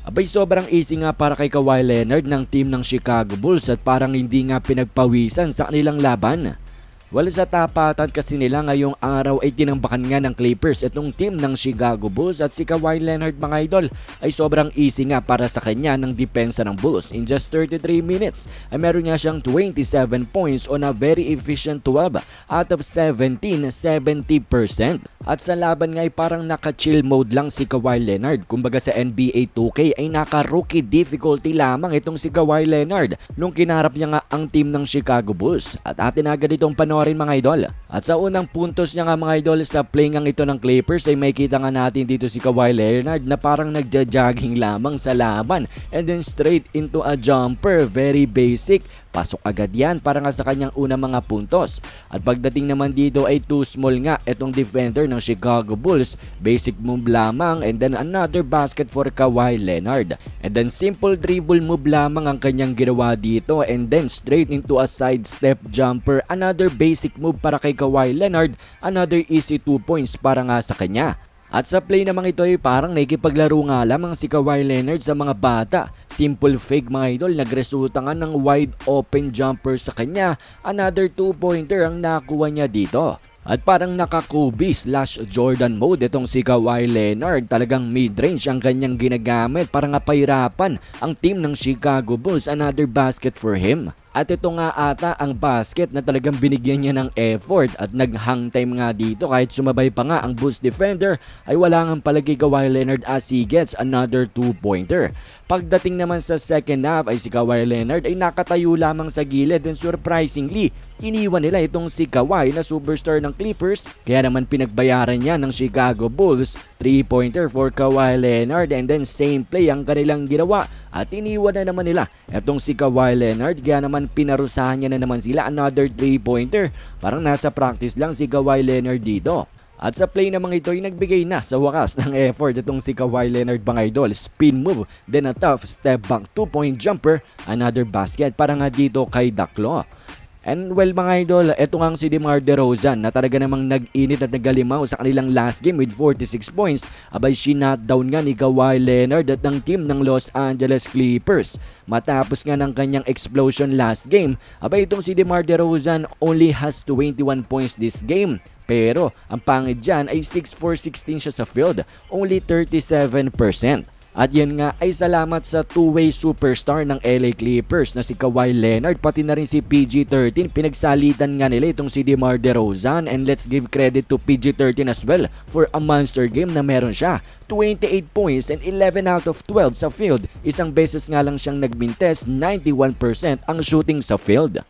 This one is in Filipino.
Abay sobrang easy nga para kay Kawhi Leonard ng team ng Chicago Bulls at parang hindi nga pinagpawisan sa kanilang laban. Well sa tapatan kasi nila ngayong araw ay tinambakan nga ng Clippers itong team ng Chicago Bulls at si Kawhi Leonard mga idol ay sobrang easy nga para sa kanya ng depensa ng Bulls. In just 33 minutes ay meron nga siyang 27 points on a very efficient 12 out of 17, 70%. At sa laban nga ay parang naka-chill mode lang si Kawhi Leonard. Kumbaga sa NBA 2K ay naka-rookie difficulty lamang itong si Kawhi Leonard nung kinarap niya nga ang team ng Chicago Bulls. At atin agad itong panoorin mga idol. At sa unang puntos niya nga mga idol sa play nga ito ng Clippers ay may kita nga natin dito si Kawhi Leonard na parang nagja-jogging lamang sa laban and then straight into a jumper. Very basic. Pasok agad yan para nga sa kanyang unang mga puntos. At pagdating naman dito ay too small nga itong defender ng Chicago Bulls. Basic move lamang and then another basket for Kawhi Leonard. And then simple dribble move lamang ang kanyang ginawa dito and then straight into a side step jumper. Another basic move para kay Kawhi Leonard. Another easy 2 points para nga sa kanya. At sa play namang ito ay parang nakikipaglaro nga lamang si Kawhi Leonard sa mga bata. Simple fake mga idol, nagresulta nga ng wide open jumper sa kanya. Another 2-pointer ang nakuha niya dito. At parang naka-Kobe slash Jordan mode itong si Kawhi Leonard. Talagang mid-range ang kanyang ginagamit para nga pahirapan ang team ng Chicago Bulls. Another basket for him. At ito nga ata ang basket na talagang binigyan niya ng effort at nag-hang time nga dito. Kahit sumabay pa nga ang Bulls defender ay wala nga palagi Kawhi Leonard. As he gets another 2-pointer. Pagdating naman sa second half ay si Kawhi Leonard ay nakatayo lamang sa gilid. And surprisingly iniwan nila itong si Kawhi na superstar ng Clippers. Kaya naman pinagbayaran niya ng Chicago Bulls 3-pointer for Kawhi Leonard. And then same play ang kanilang ginawa. At iniwan na naman nila. Itong si Kawhi Leonard kaya naman pinarusahan niya na naman sila. Another 3-pointer parang nasa practice lang si Kawhi Leonard dito. At sa play namang ito ay nagbigay na sa wakas ng effort itong si Kawhi Leonard mga idol. Spin move, then a tough step back 2-point jumper, another basket. Para nga dito kay Daklo. And well mga idol, eto nga ang si DeMar DeRozan na talaga namang nag-init at nagalimaw sa kanilang last game with 46 points. Abay sinat down nga ni Kawhi Leonard at ng team ng Los Angeles Clippers. Matapos nga ng kanyang explosion last game, abay itong si DeMar DeRozan only has 21 points this game. Pero ang pangit dyan ay 6-4-16 siya sa field, only 37%. At yan nga ay salamat sa two-way superstar ng LA Clippers na si Kawhi Leonard pati na rin si PG-13. Pinagsalitan nga nila itong si DeMar DeRozan and let's give credit to PG-13 as well for a monster game na meron siya. 28 points and 11 out of 12 sa field. Isang beses nga lang siyang nagmintes, 91% ang shooting sa field.